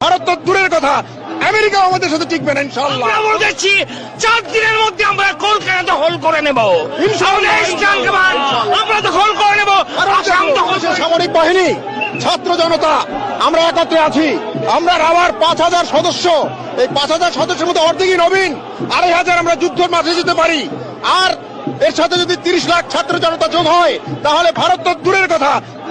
ভারত তো দূরের কথা। আমেরিকা আমাদের সাথে টিকবে না আমরা বলেছি চার দিনের মধ্যে আমরা কলকাতা দখল করে নেব। ইনশাআল্লাহ, আমরা দখল করে নেব। আসাম দখল সামরিক বাহিনী ছাত্র জনতা আমরা একত্রে আছি। আমরা রাবার পাঁচ হাজার সদস্য এই পাঁচ হাজার সদস্যের মধ্যে অর্ধেকই নবীন আড়াই হাজার আমরা যুদ্ধের মাঝে যেতে পারি। আর এর সাথে যদি তিরিশ লাখ ছাত্র জনতা যোগ হয় তাহলে ভারত তো দূরের কথা।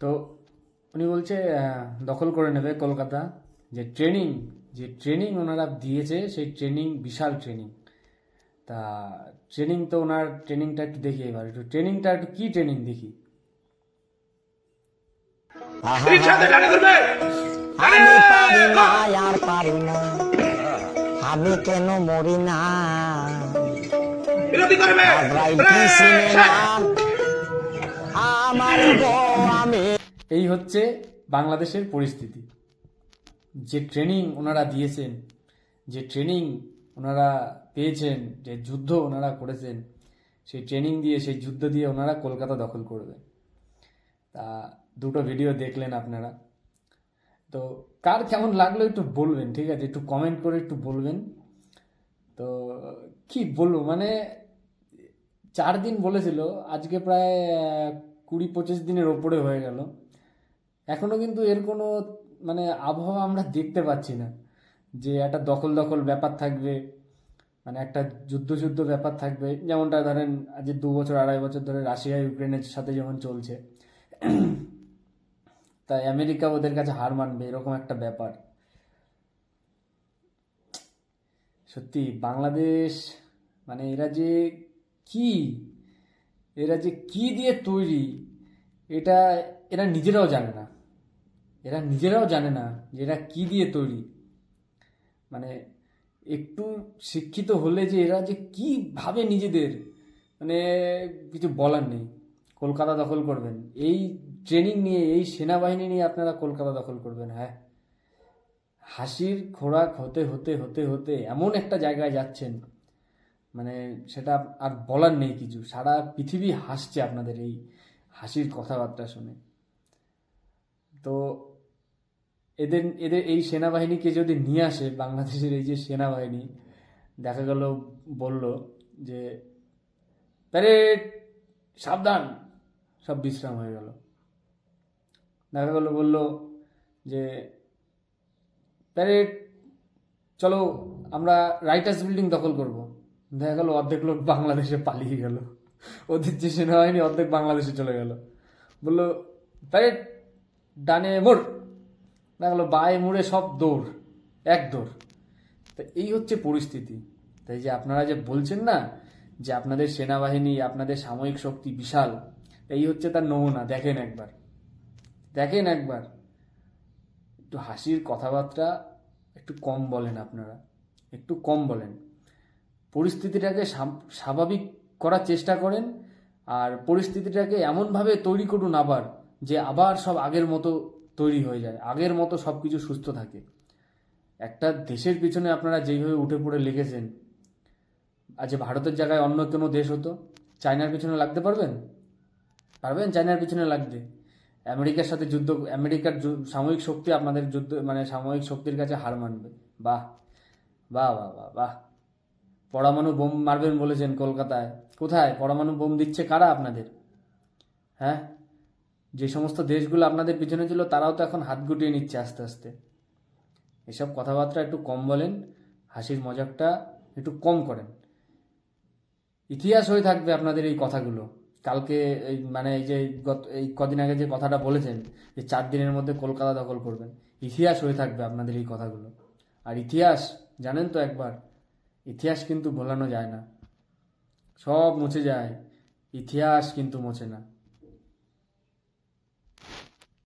তো উনি বলছে দখল করে নেবে কলকাতা। যে ট্রেনিং যে ট্রেনিং ওনারা দিয়েছে সেই ট্রেনিং বিশাল ট্রেনিং। তা ট্রেনিং তো ওনার ট্রেনিংটা একটু দেখি এবার। একটু ট্রেনিংটা একটু কি ট্রেনিং দেখি? না আর পারি না। আমি কেন মরি না? এই হচ্ছে বাংলাদেশের পরিস্থিতি। যে ট্রেনিং ওনারা দিয়েছেন, যে ট্রেনিং ওনারা পেয়েছেন, যে যুদ্ধ ওনারা করেছেন, সেই ট্রেনিং দিয়ে, সেই যুদ্ধ দিয়ে ওনারা কলকাতা দখল করবেন। তা দুটো ভিডিও দেখলেন আপনারা। তো কার কেমন লাগল একটু বলবেন, ঠিক আছে? একটু কমেন্ট করে একটু বলবেন। তো কি বলব মানে চার দিন বলেছিল, আজকে প্রায় কুড়ি পঁচিশ দিনের ওপরে হয়ে গেল। এখনও কিন্তু এর কোনো মানে আবহাওয়া আমরা দেখতে পাচ্ছি না যে একটা দখল দখল ব্যাপার থাকবে মানে একটা যুদ্ধ যুদ্ধ ব্যাপার থাকবে। যেমনটা ধরেন আজ দু বছর, আড়াই বছর ধরে রাশিয়া, ইউক্রেনের সাথে যেমন চলছে, তাই আমেরিকা ওদের কাছে হার মানবে, এরকম একটা ব্যাপার। সত্যি বাংলাদেশ মানে এরা যে কি এরা যে কি দিয়ে তৈরি, এটা এরা নিজেরাও জানে না। এরা নিজেরাও জানে না যে এরা কি দিয়ে তৈরি। মানে একটু শিক্ষিত হলে যে এরা যে কি ভাবে নিজেদের মানে কিছু বলার নেই। কলকাতা দখল করবেন। এই ট্রেনিং নিয়ে, এই সেনাবাহিনী নিয়ে আপনারা কলকাতা দখল করবেন হ্যাঁ। হাসির খোরাক হতে হতে হতে হতে এমন একটা জায়গায় যাচ্ছেন। মানে সেটা আর বলার নেই কিছু। সারা পৃথিবী হাসছে আপনাদের এই হাসির কথাবার্তা শুনে। তো এদের এদের এই সেনাবাহিনীকে যদি নিয়ে আসে, বাংলাদেশের এই যে সেনাবাহিনী, দেখা গেল, বলল যে, প্যারেড, সাবধান। সব বিশ্রাম হয়ে গেল। দেখা গেল, বলল যে, প্যারেড, চলো, আমরা রাইটার্স বিল্ডিং দখল করব। দেখা গেল অর্ধেক লোক বাংলাদেশে পালিয়ে গেল। ওদের যে সেনাবাহিনী অর্ধেক বাংলাদেশে চলে গেল। বলল প্যারেড ডানে মোড়। দেখা গেলো বায়ে মুড়ে সব দৌড়, এক দৌড়। তো এই হচ্ছে পরিস্থিতি। তাই যে আপনারা যে বলছেন না যে আপনাদের সেনাবাহিনী, আপনাদের সাময়িক শক্তি বিশাল এই হচ্ছে তার নমুনা, দেখেন একবার। দেখেন একবার। একটু হাসির কথাবার্তা একটু কম বলেন আপনারা। একটু কম বলেন। পরিস্থিতিটাকে স্বাভাবিক করার চেষ্টা করেন আর পরিস্থিতিটাকে এমনভাবে তৈরি করুন আবার যে আবার সব আগের মতো তৈরি হয়ে যায়, আগের মতো সব কিছু সুস্থ থাকে। একটা দেশের পিছনে আপনারা যেইভাবে উঠে পড়ে লেগেছেন আজ ভারতের জায়গায় অন্য কোনো দেশ হতো, চায়নার পিছনে লাগতে পারবেন? পারবেন চায়নার পিছনে লাগতে। আমেরিকার সাথে যুদ্ধ, আমেরিকার সাময়িক শক্তি আপনাদের যুদ্ধ মানে সাময়িক শক্তির কাছে হার মানবে। বাহ বাহ বাহ বাহ বাহ। পরমাণু বোম মারবেন বলেছেন কলকাতায়। কোথায়? পরমাণু বোম দিচ্ছে কারা আপনাদের? হ্যাঁ? যে সমস্ত দেশগুলো আপনাদের পিছনে ছিল, তারাও তো এখন হাত গুটিয়ে নিচ্ছে আস্তে আস্তে। এসব কথাবার্তা একটু কম বলেন, হাসির মজাকটা একটু কম করেন। ইতিহাস হয়ে থাকবে আপনাদের এই কথাগুলো। কালকে এই মানে এই যে গত, এই কদিন আগে যে কথাটা বলেছেন, যে চার দিনের মধ্যে কলকাতা দখল করবেন, ইতিহাস হয়ে থাকবে আপনাদের এই কথাগুলো। আর ইতিহাস, জানেন তো একবার ইতিহাস কিন্তু ভোলানো যায় না। সব মুছে যায় ইতিহাস কিন্তু মোছে না।